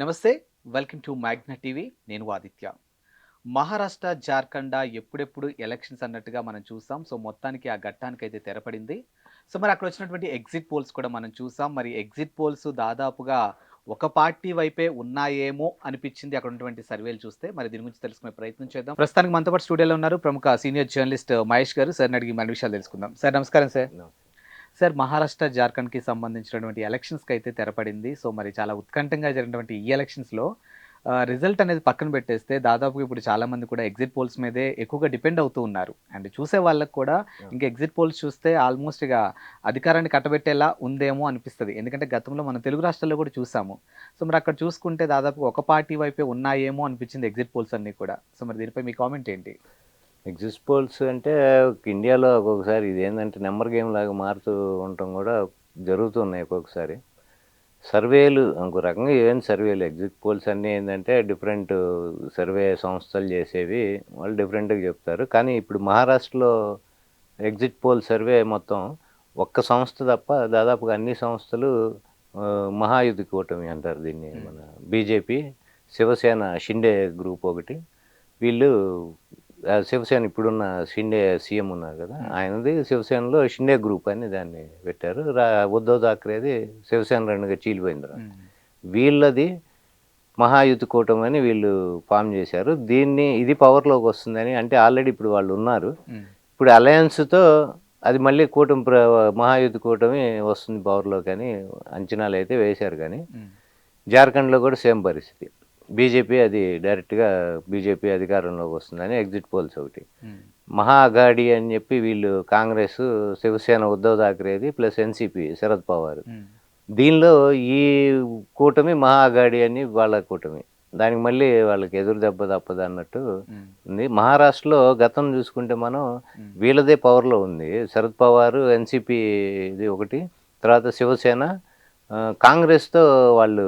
నమస్తే welcome to Magna TV. నేను ఆదిత్య. మహారాష్ట్ర జార్ఖండ ఎప్పుడెప్పుడు ఎలక్షన్స్ అన్నట్టుగా మనం చూసాం. సో మొత్తానికి ఆ ఘట్టానికి అయితే తెరపడింది. సో మరి అక్కడ వచ్చినటువంటి ఎగ్జిట్ పోల్స్ కూడా మనం చూసాం. మరి ఎగ్జిట్ పోల్స్ దాదాపుగా ఒక పార్టీ వైపే ఉన్నాయేమో అనిపించింది అక్కడ ఉన్నటువంటి సర్వేలు చూస్తే. మరి దీని గురించి తెలుసుకునే ప్రయత్నం చేద్దాం. ప్రస్తుతానికి మనతో పాటు స్టూడియోలో ఉన్నారు ప్రముఖ సీనియర్ జర్నలిస్ట్ మహేష్ గారు. సార్ అడిగి మన విషయాలు తెలుసుకుందాం. సార్ నమస్కారం సార్. సార్ మహారాష్ట్ర జార్ఖండ్కి సంబంధించినటువంటి ఎలక్షన్స్కి అయితే తెరపడింది. సో మరి చాలా ఉత్కంఠంగా జరిగినటువంటి ఈ ఎలక్షన్స్లో రిజల్ట్ అనేది పక్కన పెట్టేస్తే దాదాపుగా ఇప్పుడు చాలా మంది కూడా ఎగ్జిట్ పోల్స్ మీదే ఎక్కువగా డిపెండ్ అవుతూ ఉన్నారు. అండ్ చూసే వాళ్ళకి కూడా ఇంకా ఎగ్జిట్ పోల్స్ చూస్తే ఆల్మోస్ట్ ఇక అధికారాన్ని కట్టబెట్టేలా ఉందేమో అనిపిస్తుంది. ఎందుకంటే గతంలో మనం తెలుగు రాష్ట్రాల్లో కూడా చూసాము. సో మరి అక్కడ చూసుకుంటే దాదాపు ఒక పార్టీ వైపే ఉన్నాయేమో అనిపించింది ఎగ్జిట్ పోల్స్ అన్నీ కూడా. సో మరి దీనిపై మీ కామెంట్ ఏంటి? ఎగ్జిస్ట్ పోల్స్ అంటే ఇండియాలో ఒక్కొక్కసారి ఇది ఏంటంటే నెంబర్ గేమ్ లాగా మారుతూ ఉండటం కూడా జరుగుతున్నాయి ఒక్కొక్కసారి. సర్వేలు ఇంకో రకంగా ఏం సర్వేలు? ఎగ్జిట్ పోల్స్ అన్నీ ఏంటంటే డిఫరెంట్ సర్వే సంస్థలు చేసేవి వాళ్ళు డిఫరెంట్గా చెప్తారు. కానీ ఇప్పుడు మహారాష్ట్రలో ఎగ్జిట్ పోల్ సర్వే మొత్తం ఒక్క సంస్థ తప్ప దాదాపుగా అన్ని సంస్థలు మహాయుద్ధ కూటమి అంటారు దీన్ని మన బీజేపీ శివసేన షిండే గ్రూప్ ఒకటి. వీళ్ళు శివసేన ఇప్పుడున్న షిండే సీఎం ఉన్నారు కదా ఆయనది శివసేనలో షిండే గ్రూప్ అని దాన్ని పెట్టారు. రా ఉద్ధవ్ థాక్రేది శివసేన రెండుగా చీలిపోయింది. వీళ్ళది మహాయుద్ధ కూటమి అని వీళ్ళు ఫామ్ చేశారు. దీన్ని ఇది పవర్లోకి వస్తుందని అంటే ఆల్రెడీ ఇప్పుడు వాళ్ళు ఉన్నారు. ఇప్పుడు అలయన్స్తో అది మళ్ళీ కూటమి ప్ర మహాయుద్ధ కూటమి వస్తుంది పవర్లోకి అని అంచనాలు అయితే వేశారు కానీ జార్ఖండ్లో కూడా సేమ్ పరిస్థితి. బీజేపీ అది డైరెక్ట్గా బీజేపీ అధికారంలోకి వస్తుందని ఎగ్జిట్ పోల్స్ ఒకటి. మహా అఘాడి అని చెప్పి వీళ్ళు కాంగ్రెస్ శివసేన ఉద్ధవ్ థాక్రేది ప్లస్ ఎన్సీపీ శరద్ పవార్. దీనిలో ఈ కూటమి మహా అఘాడి అని వాళ్ళ కూటమి. దానికి మళ్ళీ వాళ్ళకి ఎదురు దెబ్బ తప్పదు అన్నట్టు ఉంది. మహారాష్ట్రలో గతం చూసుకుంటే మనం వీళ్ళదే పవర్లో ఉంది. శరద్ పవార్ ఎన్సీపీ ఇది ఒకటి తర్వాత శివసేన కాంగ్రెస్తో వాళ్ళు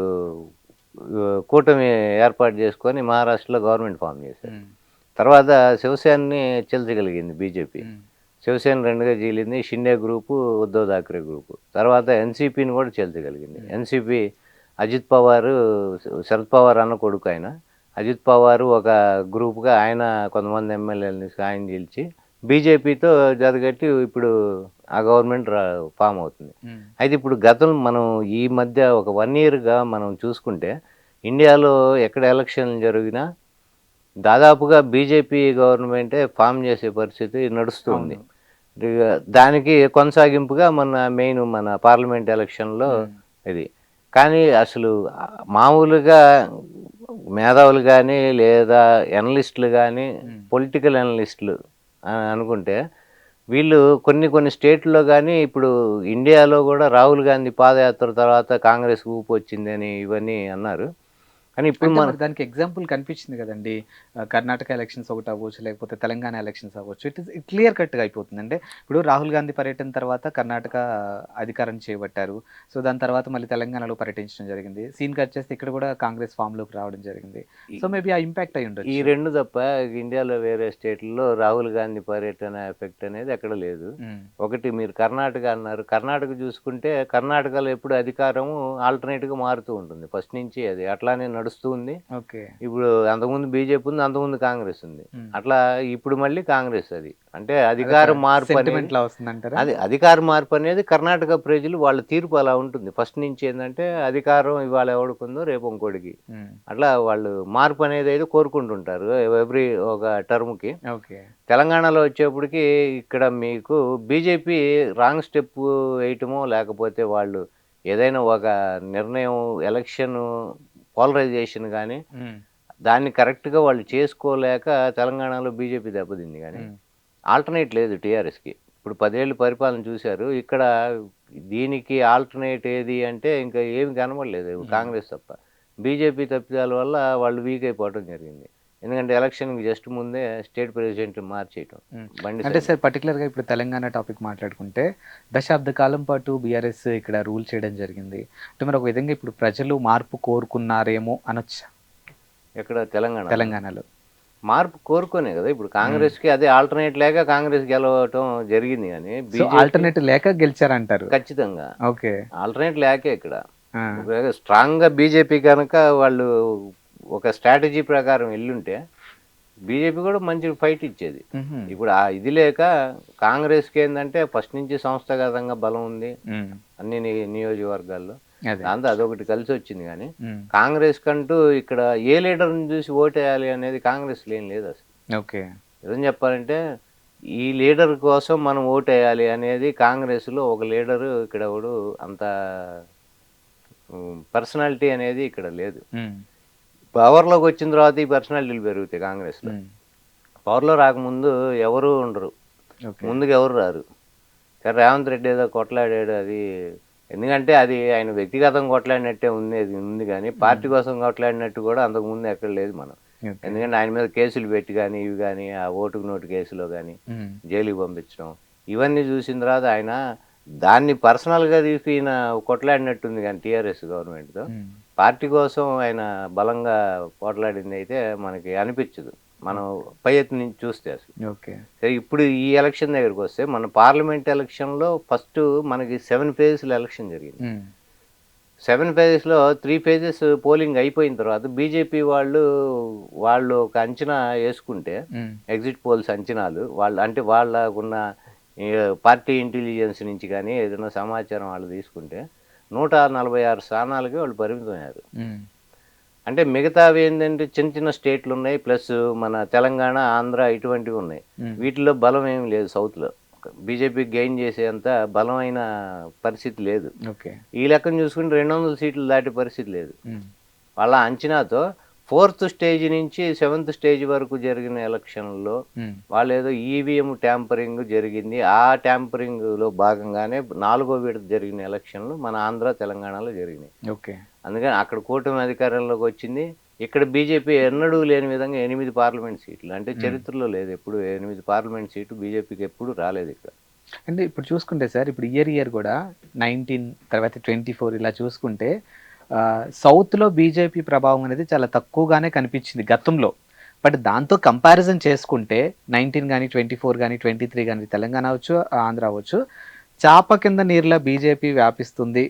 కూటమి ఏర్పాటు చేసుకొని మహారాష్ట్రలో గవర్నమెంట్ ఫామ్ చేశారు. తర్వాత శివసేనని చెల్చగలిగింది బీజేపీ. శివసేన రెండుగా చీలింది షిండే గ్రూపు ఉద్ధవ్ థాక్రే గ్రూపు. తర్వాత ఎన్సీపీని కూడా చేల్చగలిగింది. ఎన్సీపీ అజిత్ పవార్ శరద్ పవార్ అన్న కొడుకు ఆయన. అజిత్ పవార్ ఒక గ్రూప్గా ఆయన కొంతమంది ఎమ్మెల్యేలని ఆయన గెలిచి బీజేపీతో జతగట్టి ఇప్పుడు ఆ గవర్నమెంట్ ఫామ్ అవుతుంది. అయితే ఇప్పుడు గతం మనం ఈ మధ్య ఒక వన్ ఇయర్గా మనం చూసుకుంటే ఇండియాలో ఎక్కడ ఎలక్షన్ జరిగినా దాదాపుగా బీజేపీ గవర్నమెంటే ఫామ్ చేసే పరిస్థితి నడుస్తుంది. దానికి కొనసాగింపుగా మన మెయిన్ మన పార్లమెంట్ ఎలక్షన్లో ఇది. కానీ అసలు మామూలుగా మేధావులు కానీ లేదా ఎనలిస్టులు కానీ పొలిటికల్ ఎనలిస్టులు అని అనుకుంటే వీళ్ళు కొన్ని కొన్ని స్టేట్లో కానీ ఇప్పుడు ఇండియాలో కూడా రాహుల్ గాంధీ పాదయాత్ర తర్వాత కాంగ్రెస్ ఊపు వచ్చిందని ఇవన్నీ అన్నారు. కానీ ఇప్పుడు మన దానికి ఎగ్జాంపుల్ కనిపించింది కదండి. కర్ణాటక ఎలక్షన్స్ ఒకటి అవ్వచ్చు లేకపోతే తెలంగాణ ఎలక్షన్స్ అవ్వచ్చు. ఇట్ ఇస్ క్లియర్ కట్గా అయిపోతుంది. అంటే ఇప్పుడు రాహుల్ గాంధీ పర్యటన తర్వాత కర్ణాటక అధికారం చేపట్టారు. సో దాని తర్వాత మళ్ళీ తెలంగాణలో పర్యటించడం జరిగింది. సీన్ కట్ చేస్తే ఇక్కడ కూడా కాంగ్రెస్ ఫామ్లోకి రావడం జరిగింది. సో మేబీ ఆ ఇంపాక్ట్ అయి ఈ ఉండొచ్చు రెండు తప్ప ఇండియాలో వేరే స్టేట్లలో రాహుల్ గాంధీ పర్యటన ఎఫెక్ట్ అనేది ఎక్కడ లేదు. ఉమ్, ఒకటి మీరు కర్ణాటక అన్నారు. కర్ణాటక చూసుకుంటే కర్ణాటకలో ఎప్పుడు అధికారము ఆల్టర్నేట్గా మారుతూ ఉంటుంది. ఫస్ట్ నుంచి అది. అట్లానే నడుస్తూ ఉంది. ఓకే. ఇప్పుడు అంతకుముందు బీజేపీ ఉంది అంతకుముందు కాంగ్రెస్ ఉంది. అట్లా ఇప్పుడు మళ్ళీ కాంగ్రెస్ అది. అంటే అధికార మార్పు అది అధికార మార్పు అనేది కర్ణాటక ప్రజలు వాళ్ళ తీర్పు అలా ఉంటుంది. ఫస్ట్ నుంచి ఏంటంటే అధికారం ఇవాళ ఎవడుకుందో రేపు ఇంకోటికి. అట్లా వాళ్ళు మార్పు అనేది అయితే కోరుకుంటుంటారు ఎవ్రీ ఒక టర్మ్కి. ఓకే. తెలంగాణలో వచ్చేప్పటికి ఇక్కడ మీకు బీజేపీ రాంగ్ స్టెప్ వేయటమో లేకపోతే వాళ్ళు ఏదైనా ఒక నిర్ణయం ఎలక్షన్ పోలరైజేషన్ కానీ దాన్ని కరెక్ట్గా వాళ్ళు చేసుకోలేక తెలంగాణలో బీజేపీ దెబ్బతింది కానీ ఆల్టర్నేట్ లేదు టీఆర్ఎస్కి ఇప్పుడు పదేళ్ళు పరిపాలన చూశారు ఇక్కడ దీనికి ఆల్టర్నేట్ ఏది అంటే ఇంకా ఏమి కనబడలేదు కాంగ్రెస్ తప్ప. బీజేపీ తప్పిదాల వల్ల వాళ్ళు వీక్ అయిపోవడం జరిగింది. ఎందుకంటే ఎలక్షన్కి జస్ట్ ముందే స్టేట్ ప్రెసిడెంట్ మార్చేయటం. బండి అంటే సార్ పర్టికులర్గా ఇప్పుడు తెలంగాణ టాపిక్ మాట్లాడుకుంటే దశాబ్ద కాలం పాటు బీఆర్ఎస్ ఇక్కడ రూల్ చేయడం జరిగింది. అంటే మరి ఒక విధంగా ఇప్పుడు ప్రజలు మార్పు కోరుకున్నారేమో అనొచ్చు? ఎక్కడ? తెలంగాణ. తెలంగాణలో. మార్పు కోరుకోనే కదా? ఇప్పుడు కాంగ్రెస్కి అదే ఆల్టర్నేట్ లేక కాంగ్రెస్ గెలవటం జరిగింది కానీ ఆల్టర్నేటివ్ లేక గెలిచారంటారు? ఖచ్చితంగా. ఓకే. ఆల్టర్నేట్ లేకే ఇక్కడ. ఆ, స్ట్రాంగ్గా బీజేపీ కనుక వాళ్ళు ఒక స్ట్రాటజీ ప్రకారం వెళ్ళుంటే బీజేపీ కూడా మంచి ఫైట్ ఇచ్చేది. ఇప్పుడు ఆ ఇది లేక కాంగ్రెస్కి ఏంటంటే ఫస్ట్ నుంచి సంస్థాగతంగా బలం ఉంది అన్ని నియోజకవర్గాల్లో. దాంతో అదొకటి కలిసి వచ్చింది కానీ కాంగ్రెస్ కంటూ ఇక్కడ ఏ లీడర్ని చూసి ఓటేయాలి అనేది కాంగ్రెస్ ఏం లేదు అసలు. ఓకే. ఏం చెప్పాలంటే ఈ లీడర్ కోసం మనం ఓటేయాలి అనేది కాంగ్రెస్లో ఒక లీడరు ఇక్కడ అంత పర్సనాలిటీ అనేది ఇక్కడ లేదు. పవర్లోకి వచ్చిన తర్వాత ఈ పర్సనాలిటీలు పెరుగుతాయి కాంగ్రెస్లో. పవర్లో రాకముందు ఎవరు ఉండరు. ముందుకు ఎవరు రారు. కానీ రేవంత్ రెడ్డి ఏదో కొట్లాడాడు అది. ఎందుకంటే అది ఆయన వ్యక్తిగతంగా కొట్లాడినట్టే ఉంది అది ఉంది కానీ పార్టీ కోసం కొట్లాడినట్టు కూడా అంతకు ముందు ఎక్కడ లేదు మనం. ఎందుకంటే ఆయన మీద కేసులు పెట్టి కానీ ఇవి కానీ ఆ ఓటుకు నోటు కేసులో కానీ జైలుకి పంపించడం. ఇవన్నీ చూసిన తర్వాత ఆయన దాన్ని పర్సనల్గా తీసి ఈయన కొట్లాడినట్టుంది కానీ టీఆర్ఎస్ గవర్నమెంట్తో. పార్టీ కోసం ఆయన బలంగా పోట్లాడింది అయితే మనకి అనిపించదు. మనం పై ఎత్తు నుంచి చూస్తే అసలు. ఓకే. సరే ఇప్పుడు ఈ ఎలక్షన్ దగ్గరికి వస్తే మన పార్లమెంట్ ఎలక్షన్లో ఫస్ట్ మనకి సెవెన్ ఫేజెస్లో ఎలక్షన్ జరిగింది. సెవెన్ ఫేజెస్లో త్రీ ఫేజెస్ పోలింగ్ అయిపోయిన తర్వాత బీజేపీ వాళ్ళు వాళ్ళు ఒక అంచనా వేసుకుంటే ఎగ్జిట్ పోల్స్ అంచనాలు వాళ్ళు అంటే వాళ్ళకున్న పార్టీ ఇంటెలిజెన్స్ నుంచి కానీ ఏదైనా సమాచారం వాళ్ళు తీసుకుంటే నూట నలభై ఆరు స్థానాలకి వాళ్ళు పరిమితమయ్యారు. అంటే మిగతావి ఏంటంటే చిన్న చిన్న స్టేట్లు ఉన్నాయి ప్లస్ మన తెలంగాణ ఆంధ్ర ఇటువంటివి ఉన్నాయి. వీటిలో బలం ఏమి లేదు సౌత్లో. బీజేపీ గెయిన్ చేసేంత బలమైన పరిస్థితి లేదు. ఓకే. ఈ లెక్కను చూసుకుంటే రెండు వందల సీట్లు దాటే పరిస్థితి లేదు. వాళ్ళ అంచనాతో ఫోర్త్ స్టేజ్ నుంచి సెవెంత్ స్టేజ్ వరకు జరిగిన ఎలక్షన్లో మ్, వాళ్ళు ఏదో ఈవీఎం ట్యాంపరింగ్ జరిగింది. ఆ ట్యాంపరింగ్లో భాగంగానే నాలుగో విడత జరిగిన ఎలక్షన్లు మన ఆంధ్ర తెలంగాణలో జరిగినాయి. ఓకే. అందుకని అక్కడ కూటమి అధికారంలోకి వచ్చింది. ఇక్కడ బీజేపీ ఎన్నడూ లేని విధంగా ఎనిమిది పార్లమెంట్ సీట్లు. అంటే చరిత్రలో లేదు ఎప్పుడు ఎనిమిది పార్లమెంట్ సీటు బీజేపీకి ఎప్పుడు రాలేదు ఇక్కడ. అంటే ఇప్పుడు చూసుకుంటే సార్ ఇప్పుడు ఇయర్ ఇయర్ కూడా నైన్టీన్ తర్వాత ట్వంటీ ఫోర్ ఇలా చూసుకుంటే సౌత్లో బీజేపీ ప్రభావం అనేది చాలా తక్కువగానే కనిపించింది గతంలో. బట్ దాంతో కంపారిజన్ చేసుకుంటే నైన్టీన్ కానీ ట్వంటీ ఫోర్ కానీ ట్వంటీ త్రీ కానీ తెలంగాణ అవచ్చు ఆంధ్ర అవ్వచ్చు చాప కింద నీరులా బీజేపీ వ్యాపిస్తుంది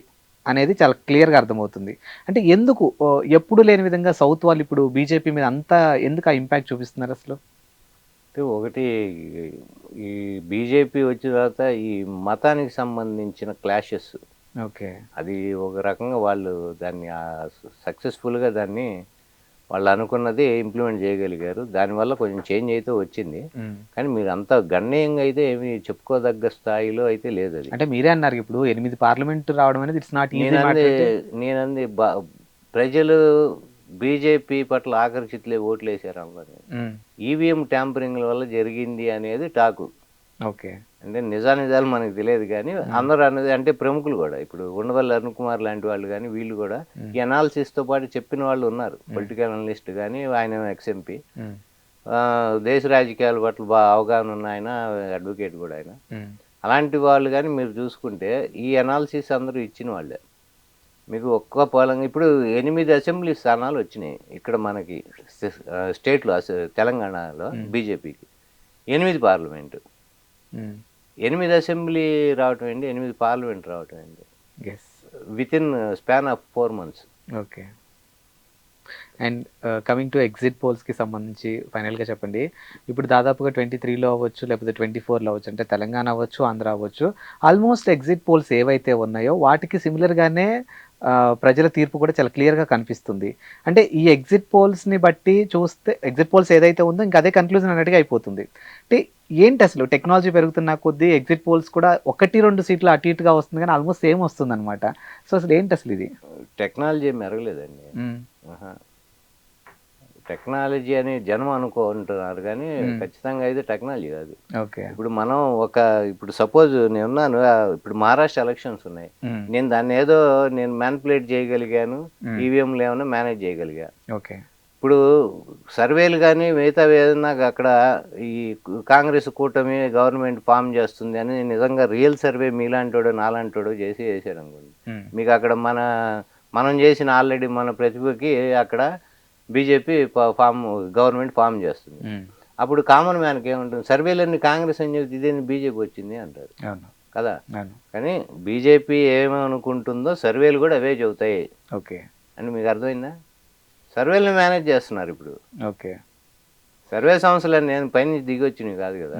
అనేది చాలా క్లియర్గా అర్థమవుతుంది. అంటే ఎందుకు? ఎప్పుడు లేని విధంగా సౌత్ వాళ్ళు ఇప్పుడు బీజేపీ మీద అంత ఎందుకు ఆ ఇంపాక్ట్ చూపిస్తున్నారు అసలు? ఒకటి ఈ బీజేపీ వచ్చిన తర్వాత ఈ మతానికి సంబంధించిన క్లాషెస్ ఓకే. అది ఒక రకంగా వాళ్ళు దాన్ని సక్సెస్ఫుల్గా దాన్ని వాళ్ళు అనుకున్నది ఇంప్లిమెంట్ చేయగలిగారు. దానివల్ల కొంచెం చేంజ్ అయితే వచ్చింది. కానీ మీరు అంత గణనీయంగా అయితే ఏమి చెప్పుకోదగ్గ స్థాయిలో అయితే లేదు అది. అంటే మీరే అన్నారు ఇప్పుడు ఎనిమిది పార్లమెంట్ రావడం అనేది ఇట్స్ నాట్ నేనంది నేనంది ప్రజలు బీజేపీ పట్ల ఆకర్షితులే ఓట్లు వేసారు అన్నది ఈవీఎం ట్యాంపరింగ్ వల్ల జరిగింది అనేది టాకు. ఓకే. అంటే నిజానిజాలు మనకు తెలియదు కానీ అందరూ అనేది అంటే ప్రముఖులు కూడా. ఇప్పుడు ఉండవల్లి అరుణ్ కుమార్ లాంటి వాళ్ళు కానీ వీళ్ళు కూడా ఈ అనాలిసిస్తో పాటు చెప్పిన వాళ్ళు ఉన్నారు. పొలిటికల్ అనలిస్ట్ కానీ ఆయన ఎక్స్ఎంపీ దేశ రాజకీయాల పట్ల బాగా అవగాహన ఉన్న ఆయన అడ్వకేట్ కూడా ఆయన. అలాంటి వాళ్ళు కానీ మీరు చూసుకుంటే ఈ అనాలిసిస్ అందరూ ఇచ్చిన వాళ్ళే. మీకు ఒక్క పొలంగా ఇప్పుడు ఎనిమిది అసెంబ్లీ స్థానాలు వచ్చినాయి ఇక్కడ మనకి స్టేట్లో తెలంగాణలో బీజేపీకి. ఎనిమిది పార్లమెంటు ఎనిమిది అసెంబ్లీ రావటం ఏంటి ఎనిమిది పార్లమెంట్ రావటం ఏంటి? Yes with in span of four months okay and coming to exit పోల్స్కి సంబంధించి ఫైనల్గా చెప్పండి. ఇప్పుడు దాదాపుగా ట్వంటీ త్రీలో అవ్వచ్చు లేకపోతే ట్వంటీ ఫోర్లో అవ్వచ్చు అంటే తెలంగాణ అవ్వచ్చు ఆంధ్ర అవ్వచ్చు. ఆల్మోస్ట్ ఎగ్జిట్ పోల్స్ ఏవైతే ఉన్నాయో వాటికి సిమిలర్గానే ప్రజల తీర్పు కూడా చాలా క్లియర్గా కనిపిస్తుంది. అంటే ఈ ఎగ్జిట్ పోల్స్ని బట్టి చూస్తే ఎగ్జిట్ పోల్స్ ఏదైతే ఉందో ఇంకా అదే కన్క్లూజన్ అన్నట్టుగా అయిపోతుంది. అంటే ఏంటి అసలు టెక్నాలజీ పెరుగుతున్న కొద్దీ ఎగ్జిట్ పోల్స్ కూడా ఒకటి రెండు సీట్లు అటు ఇటుగా వస్తుంది కానీ ఆల్మోస్ట్ సేమ్ వస్తుంది అనమాట సో అసలు ఏంటి అసలు ఇది? టెక్నాలజీ మెరగలేదండి. టెక్నాలజీ అని జనం అనుకుంటున్నారు కానీ ఖచ్చితంగా అయితే టెక్నాలజీ కాదు. ఓకే. ఇప్పుడు మనం ఒక ఇప్పుడు సపోజ్ నేను ఉన్నాను ఆ, ఇప్పుడు మహారాష్ట్ర ఎలక్షన్స్ ఉన్నాయి. నేను దాన్ని ఏదో నేను మ్యాన్పులేట్ చేయగలిగాను ఈవీఎంలు ఏమైనా మేనేజ్ చేయగలిగా. ఓకే. ఇప్పుడు సర్వేలు కానీ మిగతా ఏదన్నా అక్కడ ఈ కాంగ్రెస్ కూటమి గవర్నమెంట్ ఫామ్ చేస్తుంది అని నిజంగా రియల్ సర్వే మీలాంటోడు నాలాంటోడు చేసి చేశాడు అనుకోండి. మీకు అక్కడ మన మనం చేసిన ఆల్రెడీ మన ప్రతిభకి అక్కడ బీజేపీ ఫామ్ గవర్నమెంట్ ఫామ్ చేస్తుంది. అప్పుడు కామన్ మ్యాన్కి ఏముంటుంది? సర్వేలన్నీ కాంగ్రెస్ అని చెప్తే ఇదేంటి బీజేపీ వచ్చింది అంటారు. కదా? కానీ బీజేపీ ఏమనుకుంటుందో సర్వేలు కూడా అవే చెబుతాయి. ఓకే. అని మీకు అర్థమైందా? సర్వేలను మేనేజ్ చేస్తున్నారు ఇప్పుడు. ఓకే. సర్వే సంస్థలు నేను పైన దిగి వచ్చినవి కాదు. కదా.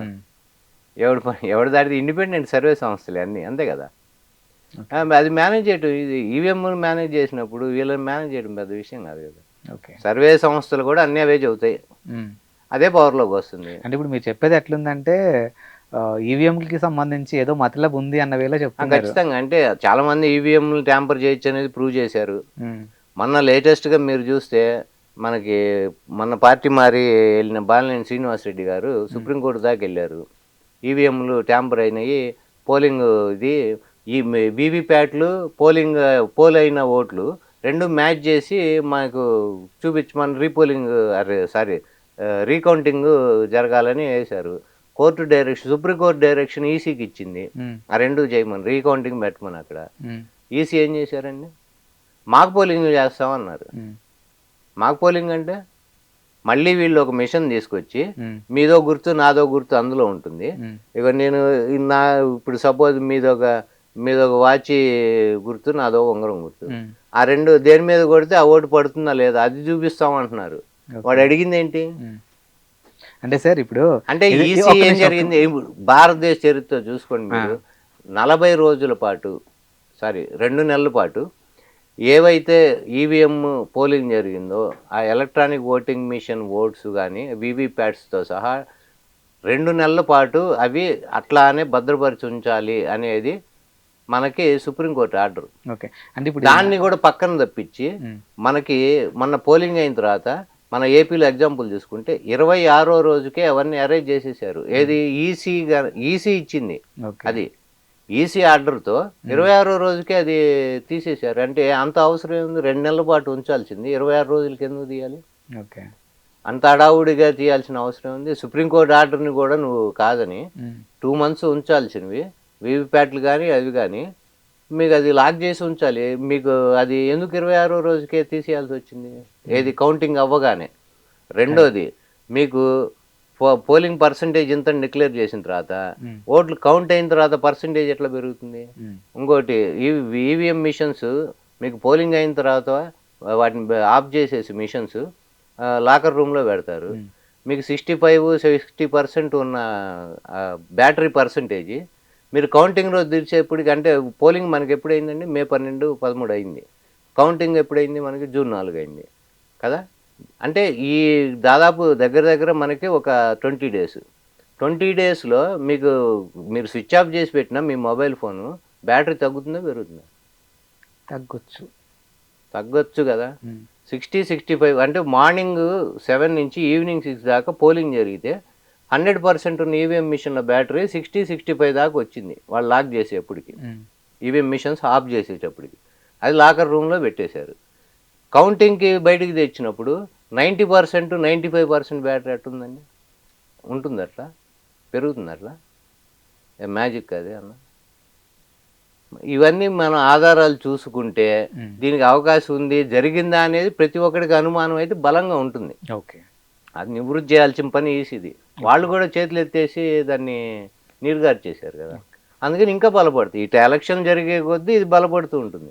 ఎవడు ఎవడు దాటిది ఇండిపెండెంట్ సర్వే సంస్థలే అన్నీ అంతే కదా? అది మేనేజ్ చేయటం ఇది ఈవీఎం మేనేజ్ చేసినప్పుడు వీళ్ళని మేనేజ్ చేయడం పెద్ద విషయం కాదు కదా. సర్వే సంస్థలు కూడా అన్నీ అవే చెబుతాయి. ఉమ్. అదే పవర్లోకి వస్తుంది. అంటే ఇప్పుడు మీరు చెప్పేది ఎట్లుందంటే ఈవీఎంకి సంబంధించి ఏదో మతలబ్ ఉంది అన్న వేళ ఆ, చెప్తున్నారు. ఖచ్చితంగా. అంటే చాలా మంది ఈవీఎంలు ట్యాంపర్ చేయొచ్చు అనేది ప్రూవ్ చేశారు. మొన్న లేటెస్ట్గా మీరు చూస్తే మనకి మన పార్టీ మారి వెళ్ళిన బాలినేని శ్రీనివాసరెడ్డి గారు సుప్రీంకోర్టు దాకా వెళ్ళారు. ఈవీఎంలు ట్యాంపర్ అయినాయి. పోలింగ్ ఇది ఈ వీవీప్యాట్లు పోలింగ్ పోల్ అయిన ఓట్లు రెండు మ్యాచ్ చేసి మనకు చూపించమని రీపోలింగ్ అరే సారీ రీకౌంటింగ్ జరగాలని వేశారు కోర్టు డైరెక్షన్ సుప్రీంకోర్టు డైరెక్షన్ ఈసీకి ఇచ్చింది. ఆ రెండు చేయమని రీకౌంటింగ్ పెట్టమని అక్కడ. ఈసీ ఏం చేశారండి మాక్ పోలింగ్ చేస్తామన్నారు. మాక్ పోలింగ్ అంటే మళ్ళీ వీళ్ళు ఒక మిషన్ తీసుకొచ్చి. మీదో గుర్తు నాదో గుర్తు అందులో ఉంటుంది. ఇక నేను నా ఇప్పుడు సపోజ్ మీదొక మీదొక వాచి గుర్తు నాదో ఉంగరం గుర్తు. ఆ రెండు దేని మీద కొడితే ఆ ఓటు పడుతుందా లేదా అది చూపిస్తామంటున్నారు. వాడు అడిగింది ఏంటి. అంటే సార్ ఇప్పుడు అంటే ఈసీ ఏం జరిగింది? భారతదేశ చరిత్ర చూసుకోండి మీరు. నలభై రోజుల పాటు సారీ రెండు నెలల పాటు ఏవైతే ఈవీఎం పోలింగ్ జరిగిందో ఆ ఎలక్ట్రానిక్ ఓటింగ్ మిషన్ ఓట్స్ కానీ వీవీప్యాట్స్తో సహా రెండు నెలల పాటు అవి అట్లానే భద్రపరిచి ఉంచాలి అనేది మనకి సుప్రీంకోర్టు ఆర్డర్. ఓకే. అంటే ఇప్పుడు దాన్ని కూడా పక్కన తప్పించి. మనకి మొన్న పోలింగ్ అయిన తర్వాత మన ఏపీలో ఎగ్జాంపుల్ తీసుకుంటే ఇరవై ఆరో రోజుకే అవన్నీ అరేంజ్ చేసేసారు. ఏది ఈసీ ఈసీ ఇచ్చింది. అది ఈసీ ఆర్డర్తో ఇరవై ఆరో రోజుకే అది తీసేశారు. అంటే అంత అవసరం ఉంది రెండు నెలల పాటు ఉంచాల్సింది. ఇరవై ఆరు రోజులకి ఎందుకు తీయాలి? ఓకే. అంత అడావుడిగా తీయాల్సిన అవసరం ఉంది సుప్రీంకోర్టు ఆర్డర్ని కూడా నువ్వు కాదని. Two months ఉంచాల్సినవి. వీవీప్యాట్లు కానీ అవి కానీ మీకు అది లాక్ చేసి ఉంచాలి మీకు అది ఎందుకు ఇరవై ఆరో రోజుకే తీసేయాల్సి వచ్చింది ఏది కౌంటింగ్ అవ్వగానే రెండోది మీకు పో- పోలింగ్ పర్సంటేజ్ ఇంత డిక్లేర్ చేసిన తర్వాత. ఓట్లు కౌంట్ అయిన తర్వాత పర్సంటేజ్ ఎట్లా పెరుగుతుంది. ఇంకోటి ఈవీఎం మిషన్స్ మీకు పోలింగ్ అయిన తర్వాత వాటిని ఆఫ్ చేసేసి మిషన్స్ లాకర్ రూమ్లో పెడతారు. మీకు సిక్స్టీ ఫైవ్ సిక్స్టీ పర్సెంట్ ఉన్న బ్యాటరీ పర్సంటేజ్ మీరు కౌంటింగ్ రోజు తీర్చేప్పటికి అంటే పోలింగ్ మనకి ఎప్పుడు అయిందండి మే పన్నెండు పదమూడు అయింది. కౌంటింగ్ ఎప్పుడైంది మనకి? జూన్ నాలుగు అయింది. కదా? అంటే ఈ దాదాపు దగ్గర దగ్గర మనకి ఒక ట్వంటీ డేస్. ట్వంటీ డేస్లో మీకు మీరు స్విచ్ ఆఫ్ చేసి పెట్టిన మీ మొబైల్ ఫోను బ్యాటరీ తగ్గుతుందా పెరుగుతుందా? తగ్గొచ్చు. తగ్గొచ్చు కదా. సిక్స్టీ సిక్స్టీ ఫైవ్ అంటే మార్నింగ్ సెవెన్ నుంచి ఈవినింగ్ సిక్స్ దాకా పోలింగ్ జరిగితే హండ్రెడ్ పర్సెంట్ ఉన్న ఈవీఎం మిషన్ల బ్యాటరీ సిక్స్టీ సిక్స్టీ ఫైవ్ దాకా వచ్చింది. వాళ్ళు లాక్ చేసేప్పటికి. ఈవీఎం మిషన్స్ ఆఫ్ చేసేటప్పటికి. అది లాకర్ రూమ్లో పెట్టేశారు. కౌంటింగ్కి బయటికి తెచ్చినప్పుడు ninety percent ninety five percent battery ఎట్టుందండి ఉంటుంది అట్లా పెరుగుతుంది అట్లా మ్యాజిక్ అది అన్న? ఇవన్నీ మనం ఆధారాలు చూసుకుంటే. దీనికి అవకాశం ఉంది. జరిగిందా అనేది ప్రతి ఒక్కరికి అనుమానం అయితే బలంగా ఉంటుంది. ఓకే. అది నివృత్తి చేయాల్సిన పని ఈసీది. వాళ్ళు కూడా చేతులు ఎత్తేసి దాన్ని నీరుగారు చేశారు కదా అందుకని ఇంకా బలపడుతుంది ఇటు ఎలక్షన్ జరిగే కొద్దీ ఇది బలపడుతూ ఉంటుంది.